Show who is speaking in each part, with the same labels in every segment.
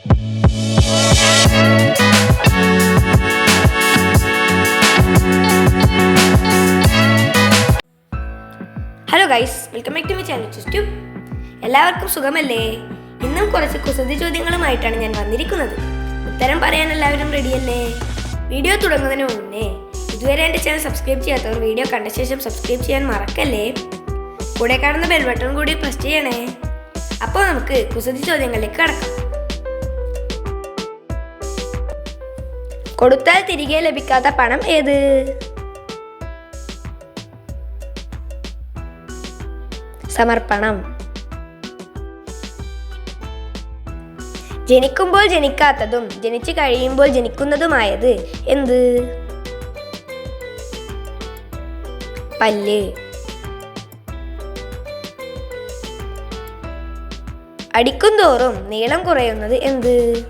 Speaker 1: Hello guys welcome back to my channel ചുസ്റ്റു എല്ലാവർക്കും സുഖമല്ലേ? ഇന്നും കുറച്ച് കുസൃതി ചോദ്യങ്ങളുമായിട്ടാണ് ഞാൻ വന്നിരിക്കുന്നത്. ഉത്തരം പറയാൻ എല്ലാവരും റെഡിയല്ലേ വീഡിയോ തുടങ്ങുന്നതിന് മുന്നേ ഇതുവരെ എന്റെ ചാനൽ സബ്സ്ക്രൈബ് ചെയ്യാത്തവർ വീഡിയോ കണ്ട ശേഷം സബ്സ്ക്രൈബ് ചെയ്യാൻ മറക്കല്ലേ? കൂടെ കാണുന്ന ബെൽ ബട്ടൺ കൂടി പ്രസ് ചെയ്യണേ. അപ്പോൾ നമുക്ക് കുസൃതി ചോദ്യങ്ങളിലേക്ക് കടക്കാം. കൊടുത്താൽ തിരികെ ലഭിക്കാത്ത പണം ഏത്? സമർപ്പണം. ജനിക്കുമ്പോൾ ജനിക്കാത്തതും ജനിച്ചു കഴിയുമ്പോൾ ജനിക്കുന്നതുമായത് എന്ത്? പല്ല്. അടിക്കും തോറും നീളം കുറയുന്നത് എന്ത്?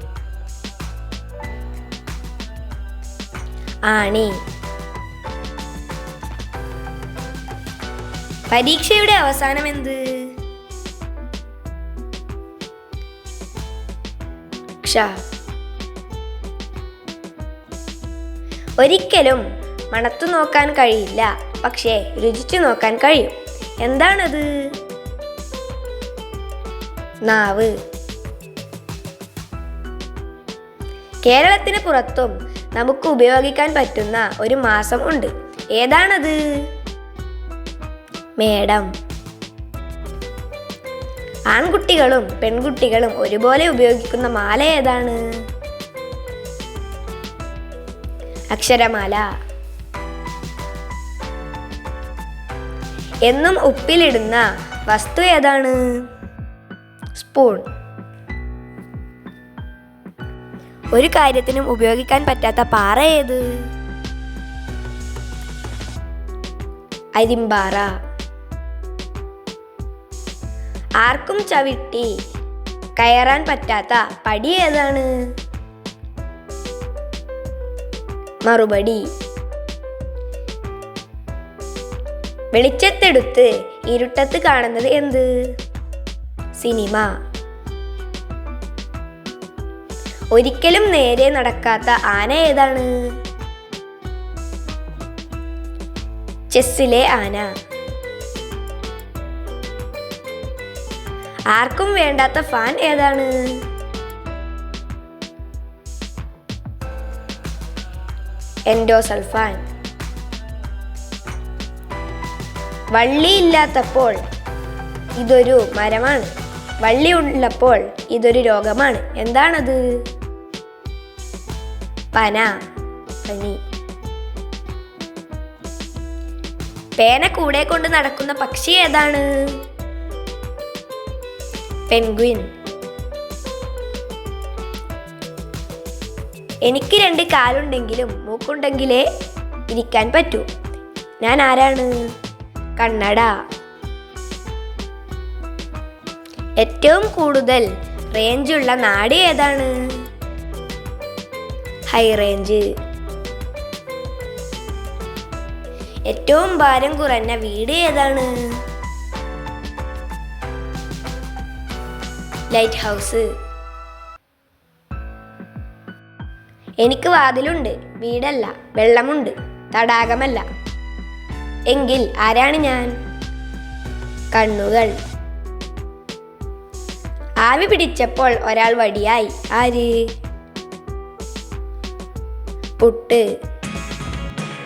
Speaker 1: ആണി. പരീക്ഷയുടെ അവസാനം എന്ത്? ഒരിക്കലും മണത്തു നോക്കാൻ കഴിയില്ല പക്ഷേ രുചിച്ചു നോക്കാൻ കഴിയും. എന്താണത്? നാവ്. കേരളത്തിന് പുറത്തും നമുക്ക് ഉപയോഗിക്കാൻ പറ്റുന്ന ഒരു മാസം ഉണ്ട്. ഏതാണത്? മേഡം. ആൺകുട്ടികളും പെൺകുട്ടികളും ഒരുപോലെ ഉപയോഗിക്കുന്ന മാല ഏതാണ്? അക്ഷരമാല. എന്നും ഉപ്പിലിടുന്ന വസ്തു ഏതാണ്? സ്പൂൺ. ഒരു കാര്യത്തിനും ഉപയോഗിക്കാൻ പറ്റാത്ത പാറ ഏത്? അരിമ്പാറ. ആർക്കും ചവിട്ടി കയറാൻ പറ്റാത്ത പടി ഏതാണ്? മറുപടി. വെളിച്ചത്തെടുത്ത് ഇരുട്ടത്ത് കാണുന്നത് എന്ത്? സിനിമ. ഒരിക്കലും നേരെ നടക്കാത്ത ആന ഏതാണ്? ചെസ്സിലെ ആന. ആർക്കും വേണ്ടാത്ത ഫാൻ ഏതാണ്? എൻഡോസൾഫാൻ. വള്ളിയില്ലാത്തപ്പോൾ ഇതൊരു മരമാണ്. വള്ളി ഉള്ളപ്പോൾ ഇതൊരു രോഗമാണ്. എന്താണത്? പന. പനി. പേന കൂടെ കൊണ്ട് നടക്കുന്ന പക്ഷി ഏതാണ്? പെൻഗ്വിൻ. എനിക്ക് രണ്ട് കാലുണ്ടെങ്കിലും മൂക്കുണ്ടെങ്കിലേ ഇരിക്കാൻ പറ്റൂ. ഞാൻ ആരാണ്? കണ്ണട. ഏറ്റവും കൂടുതൽ റേഞ്ചുള്ള നാട് ഏതാണ്? ഹൈ റേഞ്ച് ഏറ്റവും ഭാരം കുറഞ്ഞ വീട് ഏതാണ്? ലൈറ്റ് ഹൗസ് എനിക്ക് വാതിലുണ്ട് വീടല്ല വെള്ളമുണ്ട് തടാകമല്ല. എങ്കിൽ ആരാണ് ഞാൻ? കണ്ണുകൾ. ആവി പിടിച്ചപ്പോൾ ഒരാൾ വടിയായി. ആര്? പുട്ട്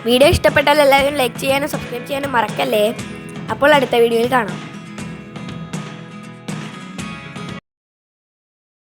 Speaker 1: വീഡിയോ ഇഷ്ടപ്പെട്ടാൽ എല്ലാവരും ലൈക്ക് ചെയ്യാനും സബ്സ്ക്രൈബ് ചെയ്യാനും മറക്കല്ലേ? അപ്പോൾ അടുത്ത വീഡിയോയിൽ കാണാം.